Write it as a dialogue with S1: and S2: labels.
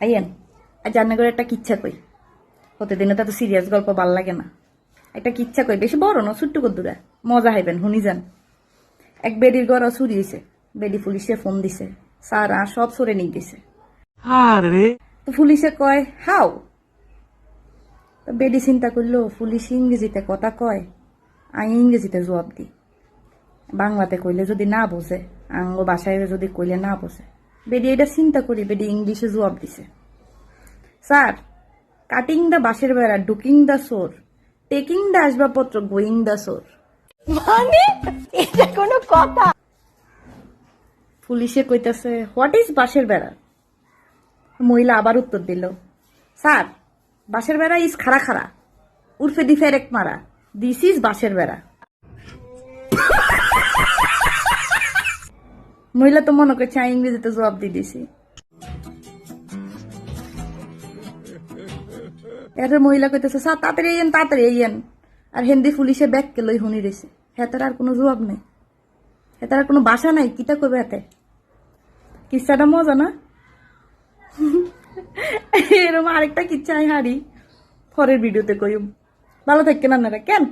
S1: আইয়েন আর জান্না করে একটা কিচ্ছা কই? হতে দিনে তো সিরিয়াস গল্প ভালো লাগে না। একটা কিচ্ছা কই? বেশি বড় না ছোট্ট কদ্দুরা। মজা হাইবেন শুনি যান। এক বেডির ঘর চুরি হয়েছে বেডি পুলিশে ফোন দিছে। সারা সব সরে নিয়ে গেছে।
S2: আরে।
S1: তো পুলিশে কয় হাও। তো বেডি চিন্তা করল পুলিশ ইংরেজিতে কথা কয় আমি ইংরেজিতে জবাব দিই। বাংলাতে কইলে যদি না বোঝে আঙ্গ বাসায় যদি কইলে না বোঝে। বেডি এটা চিন্তা করি বেডি ইংলিশে জবাব দিছে। স্যার কাটিং দ্য বাঁশের বেড়া ducking the sore taking the আসবাবপত্র গোয়িং দ্য সোর
S3: মানে? এটা কোনো কথা?
S1: পুলিশে কইতাছে হোয়াট ইজ বাঁশের বেড়া? মহিলা আবার উত্তর দিল স্যার বাঁশের বেড়া ইজ খাড়া খাড়া উর্ফে দি ফেরেক মারা দিস ইজ বাঁশের বেড়া। মহিলা তো মনে করছে ইংরেজিতে জবাব দিয়ে দিছি এর মহিলা কইতেছে, স্যার, তাড়াতাড়ি আইয়েন তাড়াতাড়ি আইয়েন। আর হিন্দি পুলিশে ব্যাগ কে লই হুনি রয়েছে হেতার আর কোনো জবাব নেই। হেতার আর কোনো বাসা নাই কিতা করবে হাতে? কিচ্ছাটা মজা না? এরকম আরেকটা কিচ্ছা আমি হারি। পরের ভিডিওতে কইম। ভালো থাকেন আপনারা, কেন?